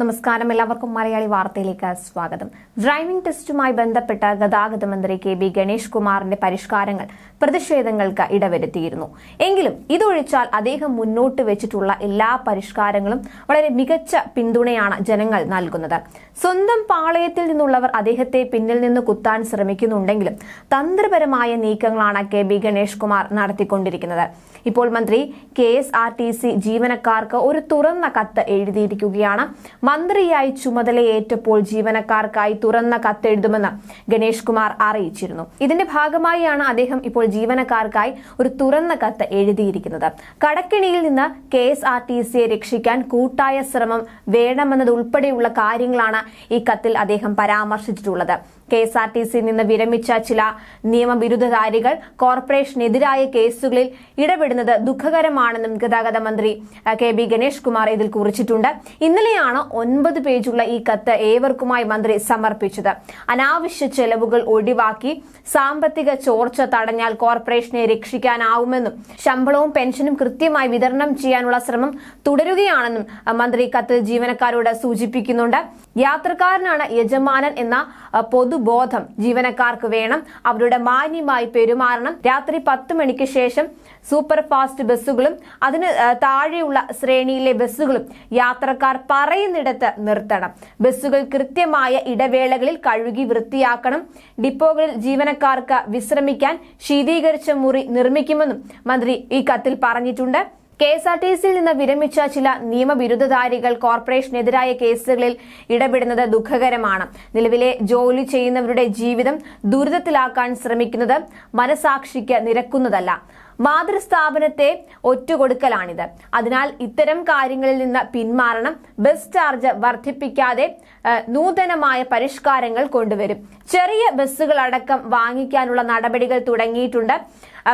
നമസ്കാരം. എല്ലാവർക്കും മലയാളി വാർത്തയിലേക്ക് സ്വാഗതം. ഡ്രൈവിംഗ് ടെസ്റ്റുമായി ബന്ധപ്പെട്ട ഗതാഗത മന്ത്രി കെ ബി ഗണേഷ് കുമാറിന്റെ പരിഷ്കാരങ്ങൾ പ്രതിഷേധങ്ങൾക്ക് ഇടവരുത്തിയിരുന്നു. എങ്കിലും ഇതൊഴിച്ചാൽ അദ്ദേഹം മുന്നോട്ട് വെച്ചിട്ടുള്ള എല്ലാ പരിഷ്കാരങ്ങളും വളരെ മികച്ച പിന്തുണയാണ് ജനങ്ങൾ നൽകുന്നത്. സ്വന്തം പാളയത്തിൽ നിന്നുള്ളവർ അദ്ദേഹത്തെ പിന്നിൽ നിന്ന് കുത്താൻ ശ്രമിക്കുന്നുണ്ടെങ്കിലും തന്ത്രപരമായ നീക്കങ്ങളാണ് കെ ബി ഗണേഷ് കുമാർ നടത്തിക്കൊണ്ടിരിക്കുന്നത്. ഇപ്പോൾ മന്ത്രി K S R T C ജീവനക്കാർക്ക് ഒരു തുറന്ന കത്ത് എഴുതിയിരിക്കുകയാണ്. മന്ത്രിയായി ചുമതലയേറ്റപ്പോൾ ജീവനക്കാർക്കായി തുറന്ന കത്തെഴുതുമെന്ന് ഗണേഷ് കുമാർ അറിയിച്ചിരുന്നു. ഇതിന്റെ ഭാഗമായാണ് അദ്ദേഹം ഇപ്പോൾ ജീവനക്കാർക്കായി ഒരു തുറന്ന കത്ത് എഴുതിയിരിക്കുന്നത്. കടക്കിണിയിൽ നിന്ന് കെ എസ് ആർ ടി സിയെ രക്ഷിക്കാൻ കൂട്ടായ ശ്രമം വേണമെന്നതുൾപ്പെടെയുള്ള കാര്യങ്ങളാണ് ഈ കത്തിൽ അദ്ദേഹം പരാമർശിച്ചിട്ടുള്ളത്. കെ എസ് ആർ ടി സിയിൽ നിന്ന് വിരമിച്ച ചില നിയമബിരുദധാരികൾ കോർപ്പറേഷനെതിരായ കേസുകളിൽ ഇടപെടുന്നത് ദുഃഖകരമാണെന്നും ഗതാഗത മന്ത്രി കെ ബി ഗണേഷ് കുമാർ ഇതിൽ കുറിച്ചിട്ടുണ്ട്. ഇന്നലെയാണ് ഒൻപത് പേജുള്ള ഈ കത്ത് ഏവർക്കുമായി മന്ത്രി സമർപ്പിച്ചത്. അനാവശ്യ ചെലവുകൾ ഒഴിവാക്കി സാമ്പത്തിക ചോർച്ച തടഞ്ഞാൽ കോർപ്പറേഷനെ രക്ഷിക്കാനാവുമെന്നും ശമ്പളവും പെൻഷനും കൃത്യമായി വിതരണം ചെയ്യാനുള്ള ശ്രമം തുടരുകയാണെന്നും മന്ത്രി കത്ത് ജീവനക്കാരോട് സൂചിപ്പിക്കുന്നുണ്ട്. യാത്രക്കാരനാണ് യജമാനൻ എന്ന അഹ്, പൊതുബോധം ജീവനക്കാർക്ക് വേണം. അവരുടെ മാന്യമായി പെരുമാറണം. രാത്രി പത്ത് മണിക്ക് ശേഷം സൂപ്പർ ഫാസ്റ്റ് ബസ്സുകളും അതിന് താഴെയുള്ള ശ്രേണിയിലെ ബസ്സുകളും യാത്രക്കാർ പറയുന്നിടത്ത് നിർത്തണം. ബസ്സുകൾ കൃത്യമായ ഇടവേളകളിൽ കഴുകി വൃത്തിയാക്കണം. ഡിപ്പോകളിൽ ജീവനക്കാർക്ക് വിശ്രമിക്കാൻ ശീതീകരിച്ച മുറി നിർമ്മിക്കുമെന്നും മന്ത്രി ഈ കത്തിൽ പറഞ്ഞിട്ടുണ്ട്. കെ എസ് ആർ ടി സിയിൽ നിന്ന് വിരമിച്ച ചില നിയമബിരുദധാരികൾ കോർപ്പറേഷനെതിരായ കേസുകളിൽ ഇടപെടുന്നത് ദുഃഖകരമാണ്. നിലവിലെ ജോലി ചെയ്യുന്നവരുടെ ജീവിതം ദുരിതത്തിലാക്കാൻ ശ്രമിക്കുന്നത് മനസാക്ഷിക്ക് നിരക്കുന്നതല്ല. മാതൃസ്ഥാപനത്തെ ഒറ്റുകൊടുക്കലാണിത്. അതിനാൽ ഇത്തരം കാര്യങ്ങളിൽ നിന്ന് പിന്മാറണം ബസ് ചാർജ് വർദ്ധിപ്പിക്കാതെ നൂതനമായ പരിഷ്കാരങ്ങൾ കൊണ്ടുവരും. ചെറിയ ബസ്സുകൾ അടക്കം വാങ്ങിക്കാനുള്ള നടപടികൾ തുടങ്ങിയിട്ടുണ്ട്.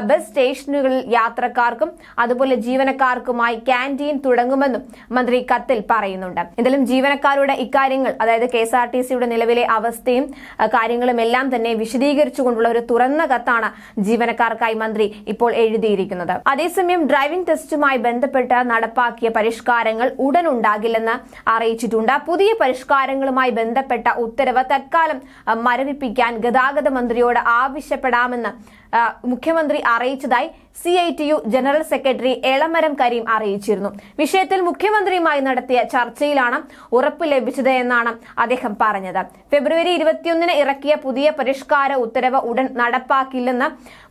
ബസ് സ്റ്റേഷനുകളിൽ യാത്രക്കാർക്കും അതുപോലെ ജീവനക്കാർക്കുമായി ക്യാന്റീൻ തുടങ്ങുമെന്നും മന്ത്രി കത്തിൽ പറയുന്നുണ്ട്. എന്തായാലും ജീവനക്കാരുടെ ഇക്കാര്യങ്ങൾ അതായത് കെ എസ് ആർ ടി സിയുടെ നിലവിലെ അവസ്ഥയും കാര്യങ്ങളും എല്ലാം തന്നെ വിശദീകരിച്ചുകൊണ്ടുള്ള ഒരു തുറന്ന കത്താണ് ജീവനക്കാർക്കായി മന്ത്രി ഇപ്പോൾ എഴുതിയിരിക്കുന്നത്. അതേസമയം ഡ്രൈവിംഗ് ടെസ്റ്റുമായി ബന്ധപ്പെട്ട് നടപ്പാക്കിയ പരിഷ്കാരങ്ങൾ ഉടൻ ഉണ്ടാകില്ലെന്ന് അറിയിച്ചിട്ടുണ്ട്. പുതിയ പരിഷ്കാരങ്ങളുമായി ബന്ധപ്പെട്ട ഉത്തരവ് തൽക്കാലം മരവിപ്പിക്കാൻ ഗതാഗത മന്ത്രിയോട് ആവശ്യപ്പെടാമെന്ന് മുഖ്യമന്ത്രി അറിയിച്ചതായി C I T U general secretary Elamaram Kareem അറിയിച്ചിരുന്നു. വിഷയത്തിൽ മുഖ്യമന്ത്രിയുമായി നടത്തിയ ചർച്ചയിലാണ് ഉറപ്പ് ലഭിച്ചത് എന്നാണ് അദ്ദേഹം പറഞ്ഞത്. ഫെബ്രുവരി ഇരുപത്തിയൊന്നിന് ഇറക്കിയ പുതിയ പരിഷ്കാര ഉത്തരവ് ഉടൻ നടപ്പാക്കില്ലെന്ന്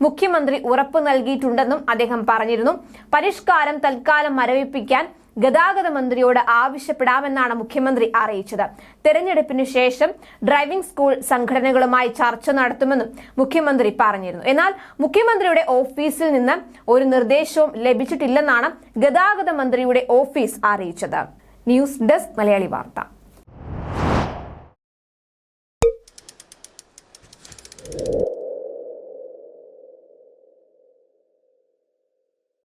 മുഖ്യമന്ത്രി ഉറപ്പ് നൽകിയിട്ടുണ്ടെന്നും അദ്ദേഹം പറഞ്ഞിരുന്നു. പരിഷ്കാരം തൽക്കാലം മരവിപ്പിക്കാൻ ഗതാഗത മന്ത്രിയോട് ആവശ്യപ്പെടാമെന്നാണ് മുഖ്യമന്ത്രി അറിയിച്ചത്. തെരഞ്ഞെടുപ്പിന് ശേഷം ഡ്രൈവിംഗ് സ്കൂൾ സംഘടനകളുമായി ചർച്ച നടത്തുമെന്നും മുഖ്യമന്ത്രി പറഞ്ഞിരുന്നു. എന്നാൽ മുഖ്യമന്ത്രിയുടെ ഓഫീസിൽ നിന്ന് ഒരു നിർദ്ദേശവും ലഭിച്ചിട്ടില്ലെന്നാണ് ഗതാഗത മന്ത്രിയുടെ ഓഫീസ് അറിയിച്ചത്. ന്യൂസ് ഡെസ്ക് മലയാളി വാർത്ത.